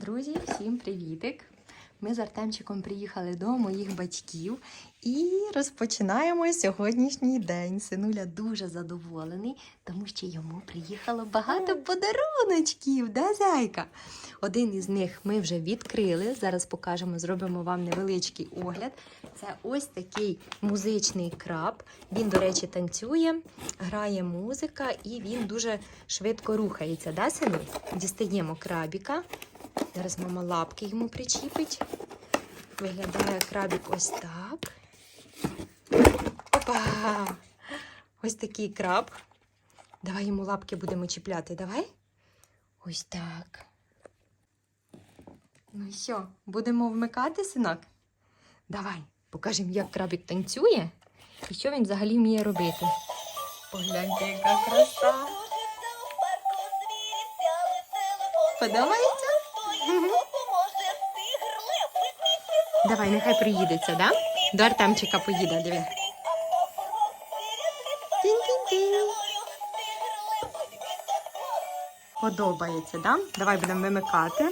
Друзі, всім привітик! Ми з Артемчиком приїхали до моїх батьків і розпочинаємо сьогоднішній день. Синуля дуже задоволений, тому що йому приїхало багато подаруночків, да, зайка? Один із них ми вже відкрили. Зараз покажемо, зробимо вам невеличкий огляд. Це ось такий музичний краб. Він, до речі, танцює, грає музика і він дуже швидко рухається. Да, сину? Дістаємо крабіка. Зараз мама лапки йому причіпить. Виглядає крабік ось так. Опа! Ось такий краб. Давай йому лапки будемо чіпляти. Давай. Ось так. Ну що, будемо вмикати, синок? Давай, покажемо, як крабік танцює і що він взагалі вміє робити. Погляньте, яка краса. Подобається? Давай, нехай приїдеться, да? До Артемчика поїде, диви. Подобається, да? Давай будемо вимикати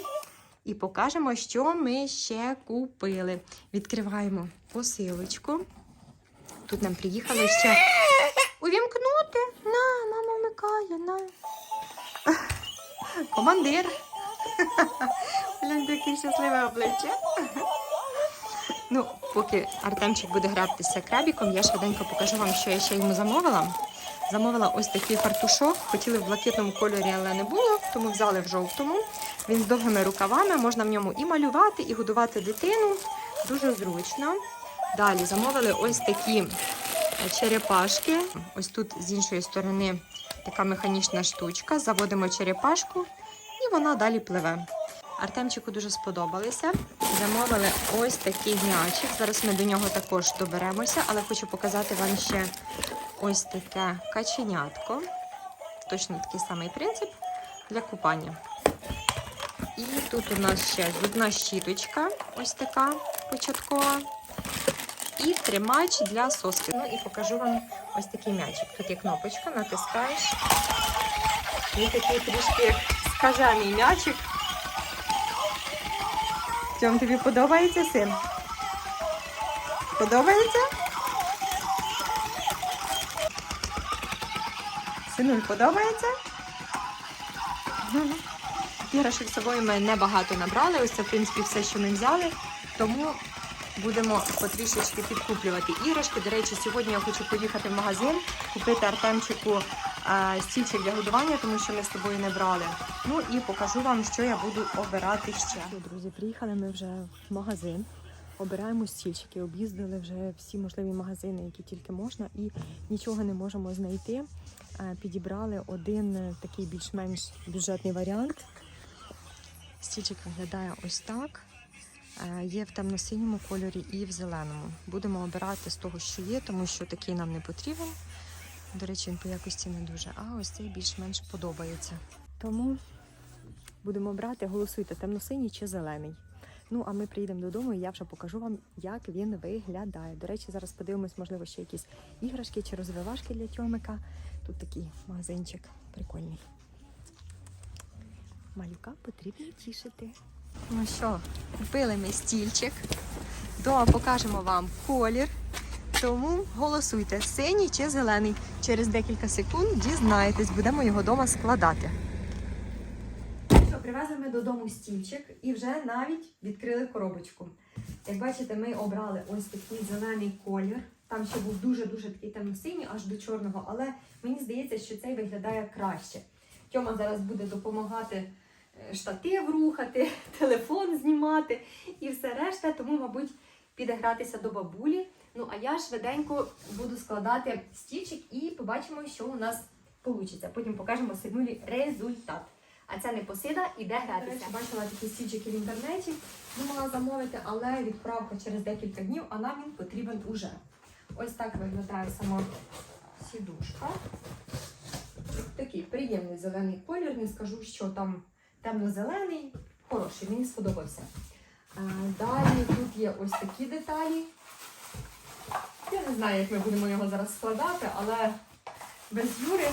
і покажемо, що ми ще купили. Відкриваємо посилочку. Тут нам приїхали ще увімкнути. На, мама вмикає, на. Командир. Гляньте, яке щасливе обличчя. Ну, поки Артемчик буде гратися крабіком, я швиденько покажу вам, що я ще йому замовила. Замовила ось такий фартушок. Хотіли в блакитному кольорі, але не було, тому взяли в жовтому. Він з довгими рукавами, можна в ньому і малювати, і годувати дитину. Дуже зручно. Далі замовили ось такі черепашки. Ось тут з іншої сторони така механічна штучка. Заводимо черепашку і вона далі пливе. Артемчику дуже сподобалися. Замовили ось такий м'ячик. Зараз ми до нього також доберемося, але хочу показати вам ще ось таке каченятко. Точно такий самий принцип для купання. І тут у нас ще зубна щіточка, ось така початкова. І тримач для соски. Ну і покажу вам ось такий м'ячик. Тут є кнопочка, натискаєш. Він такий трішки скажений м'ячик. Тьом, тобі подобається син? Подобається? Синуль, подобається? Іграшок з собою ми небагато набрали. Ось це, в принципі, все, що ми взяли. Тому будемо потрішечки підкуплювати іграшки. До речі, сьогодні я хочу поїхати в магазин, купити Артемчику стільчик для годування, тому що ми з собою не брали. Ну і покажу вам, що я буду обирати ще. Друзі, приїхали ми вже в магазин. Обираємо стільчики, об'їздили вже всі можливі магазини, які тільки можна, і нічого не можемо знайти. Підібрали один е, такий більш-менш бюджетний варіант. Стільчик виглядає ось так. Є в темно-синьому кольорі і в зеленому. Будемо обирати з того, що є, тому що такий нам не потрібен. До речі, він по якості не дуже, а ось цей більш-менш подобається. Тому будемо обрати, голосуйте темно-синій чи зелений. Ну, а ми приїдемо додому, і я вже покажу вам, як він виглядає. До речі, зараз подивимось, можливо, ще якісь іграшки чи розвивашки для тьомика. Тут такий магазинчик прикольний. Малюка потрібно тішити. Ну що, купили ми стільчик. Дома покажемо вам колір. Тому голосуйте, синій чи зелений. Через декілька секунд дізнаєтесь, будемо його вдома складати. Що, привезли ми додому стільчик і вже навіть відкрили коробочку. Як бачите, ми обрали ось такий зелений колір. Там ще був дуже-дуже такий темно-синій, аж до чорного, але мені здається, що цей виглядає краще. Тьома зараз буде допомагати штатив рухати, телефон знімати і все решта, тому, мабуть, піде гратися до бабулі. Ну, а я швиденько буду складати стільчик і побачимо, що у нас вийде. Потім покажемо сигнулі результат. А це не посида, іде гратися. бачила такі стільчики в інтернеті, думала замовити, але відправка через декілька днів, а нам він потрібен уже. Ось так виглядає сама сідушка. Такий приємний зелений колір. Не скажу, що там темно-зелений. Хороший, мені сподобався. Далі тут є ось такі деталі. Я не знаю, як ми будемо його зараз складати, але без Юри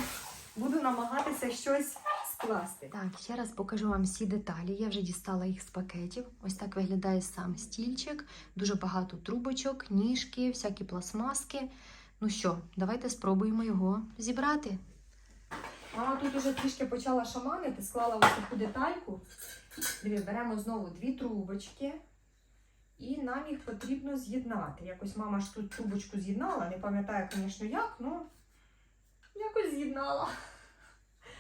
буду намагатися щось класти. Так, ще раз покажу вам всі деталі. Я вже дістала їх з пакетів. Ось так виглядає сам стільчик. Дуже багато трубочок, ніжки, всякі пластмаски. Ну що, давайте спробуємо його зібрати. Мама тут уже трішки почала шаманити, склала ось таку детальку. Диви, беремо знову дві трубочки. І нам їх потрібно з'єднати. Якось мама ж тут трубочку з'єднала, не пам'ятаю, звісно, як, ну якось з'єднала.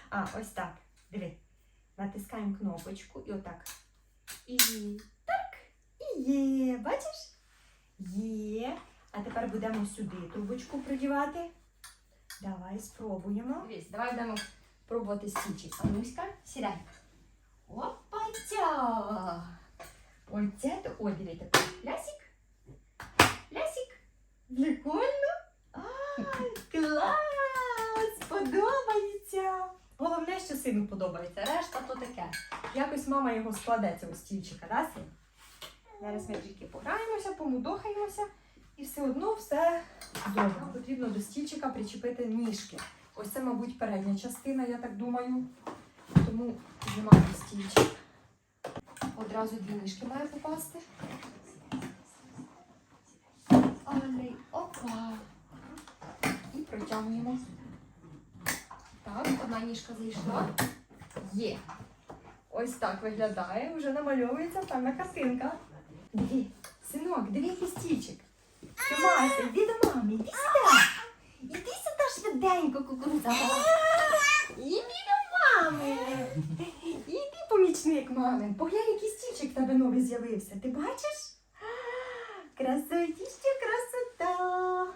А, ось так. Диви. Натискаємо кнопочку і отак. І так. І є. Бачиш? Є. А тепер будемо сюди трубочку придівати. Давай спробуємо. Дивись, давай будемо пробувати стільчик. Ануська, сідай. Опа-тя! Оце то. Ой, такий. Лясик. Лясик. Прикольно. Клас! Подобається. Головне, що сину подобається. Решта то таке. Якось мама його складе цього стільчика, да, син? Зараз ми тільки пограємося, помудохаємося. І все одно все добре. Потрібно до стільчика причепити ніжки. Ось це, мабуть, передня частина, я так думаю. Тому знімаю стільчик. Одразу дві ніжки має попасти. Але опа. І протягуємо. Так, одна ніжка зайшла. Є. Ось так виглядає. Вже намальовується певна картинка. Диви, синок, диви, який стільчик. Тримайся, йди до мами, іди сюди. Іди сюди швиденько, кукурудза. Іди до мами. Іди помічник мами. Поглянь, який стільчик в тебе новий з'явився. Ти бачиш? Красотіще, красота.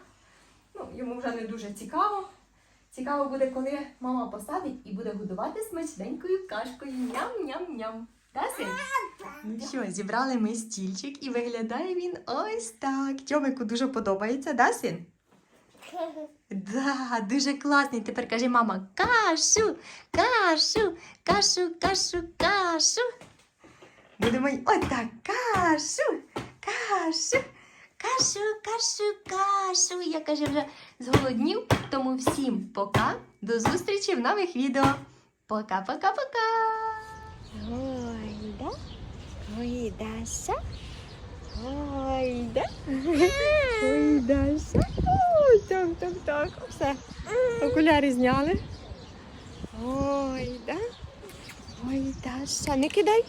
Ну, йому вже не дуже цікаво. Цікаво буде, коли мама посадить і буде годувати смачненькою кашкою. Ням-ням-ням. Да, син? Ну що, зібрали ми стільчик і виглядає він ось так. Тьомику дуже подобається, да, син? Да, дуже класний. Тепер каже мама: кашу, кашу, кашу, кашу, кашу. Будемо й отак, кашу, кашу, кашу, кашу, кашу. Я каже, вже зголоднів. Тому всім пока. До зустрічі в нових відео. Пока-пока-пока. Ой, да? Ой, Даша. Ой, да? Ой, Даша. Ой, так, так, так. Все. Окуляри зняли. Ой, да? Ой, Даша. Не кидай.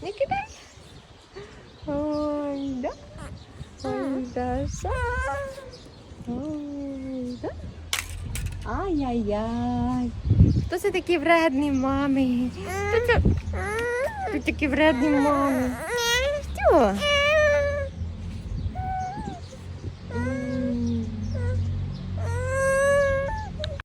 Не кидай. Ой, да? Ой, Даша. Ой, да? Ай-яй-яй. Хто це такі вредні мами? Хто це такі вредні мами? Що?